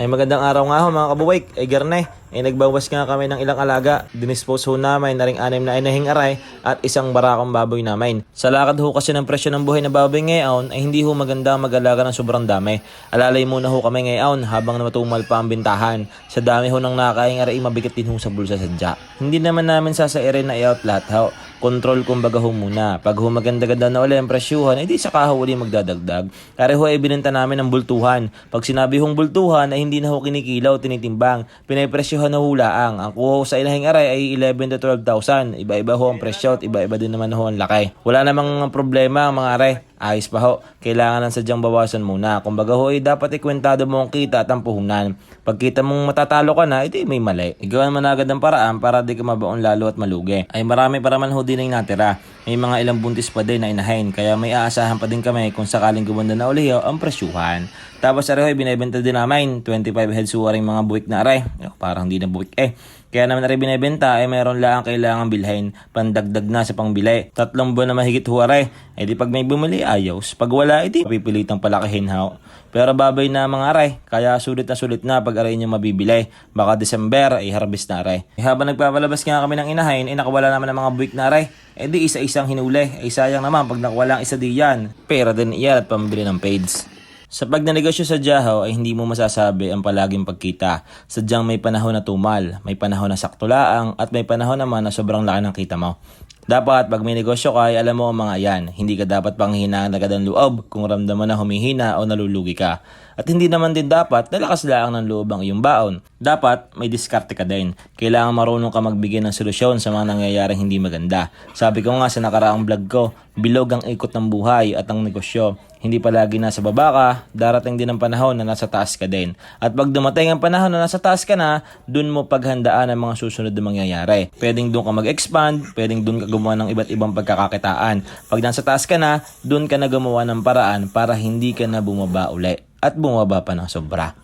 Ay magandang araw nga ho mga kabuwik. Ay garne. Ay nagbawas nga kami ng ilang alaga. Dinispose ho namin na ring anim na inahing aray at isang barakong baboy namin. Sa lakad ho kasi ng presyo ng buhay na baboy ngayon ay hindi ho maganda mag-alaga ng sobrang dami. Alalay muna ho kami ngayon habang matumal pa ang bintahan. Sa dami ho ng nakaing aray mabigat din ho sa bulsa sadya. Hindi naman namin sasairin na i-out lahat ho. Control kumbaga ho muna. Pag ho maganda-ganda na ulit ang presyuhan, edi saka ho uli magdadagdag. Kaya ho ay binenta namin ng bultuhan. Pag sinabi hong bultuhan ay hindi na ho kinikilaw, tinitimbang. Pinapresyohan na ho laang. Ang kuha sa ilahing aray ay 11 to 12,000. Iba-iba ho ang presyo at iba-iba din naman ho ang laki. Wala namang problema ang mga aray. Ayos pa ho. Kailangan lang sadyang bawasan muna. Kumbaga ho, eh, dapat ikwentado mo ang kita at ang puhunan. Pagkita mong matatalo ka na, edi may mali. Ikaw naman agad ang paraan para di ka mabaon lalo at malugi. Ay marami para man ho din ang natira. May mga ilang buntis pa din na inahin. Kaya may aasahan pa din kami kung sakaling gumanda na uli ho ang presyuhan. Tapos areho ay binibenta din namin. 25 heads ho mga buwik na aray. Parang di na buwik eh. Kaya naman na rin binibenta ay mayroon lang kailangan bilhin. Pandagdag na sa pangbili. Tatlong buwan na mahigit huwaray. Eh di pag may bumili, ayos. Pag wala, edi pipilitang palakihin ha. Pero babay na mga aray. Kaya sulit na sulit na pag aray nyo mabibili. Baka December ay harvest na aray. Eh, habang nagpapalabas nga kami ng inahin, ay nakawala naman ng mga buwik na aray. Eh di isa-isang hinuli. Eh sayang naman pag nakawala ang isa di yan. Pera din iyan at pambili ng paids. Sa pagnanegosyo sa Jahaw ay hindi mo masasabi ang palaging pagkita. Sadyang may panahon na tumal, may panahon na saktulaang, at may panahon naman na sobrang laki ng kita mo. Dapat pag may negosyo ka ay alam mo ang mga yan. Hindi ka dapat panghinaan agad ang loob kung ramdam mo na humihina o nalulugi ka. At hindi naman din dapat nalakas lang ng loob ang iyong baon. Dapat may diskarte ka din. Kailangan marunong ka magbigay ng solusyon sa mga nangyayaring hindi maganda. Sabi ko nga sa nakaraang vlog ko, bilog ang ikot ng buhay at ang negosyo. Hindi palagi nasa baba ka, darating din ang panahon na nasa taas ka din. At pag dumating ang panahon na nasa taas ka na, dun mo paghandaan ang mga susunod na mangyayari. Pwedeng dun ka mag-expand, pwedeng dun ka gumawa ng iba't ibang pagkakakitaan. Pag nasa taas ka na, dun ka na gumawa ng paraan para hindi ka na bumaba uli. At bumaba pa ng sobra.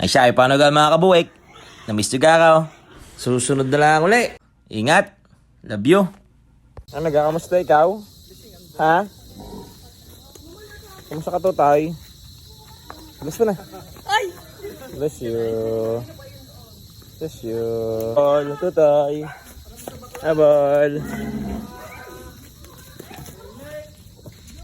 Ay siya, ay paano gal mga kabuwik? Na-miss you gakaw. Susunod na lang uli. Ingat. Love you. Ano, kamusta ikaw? Ha? Kamusta ka to, tay? Bless mo na. Ay! Bless you. Bless you. Ball, to tay. Abol.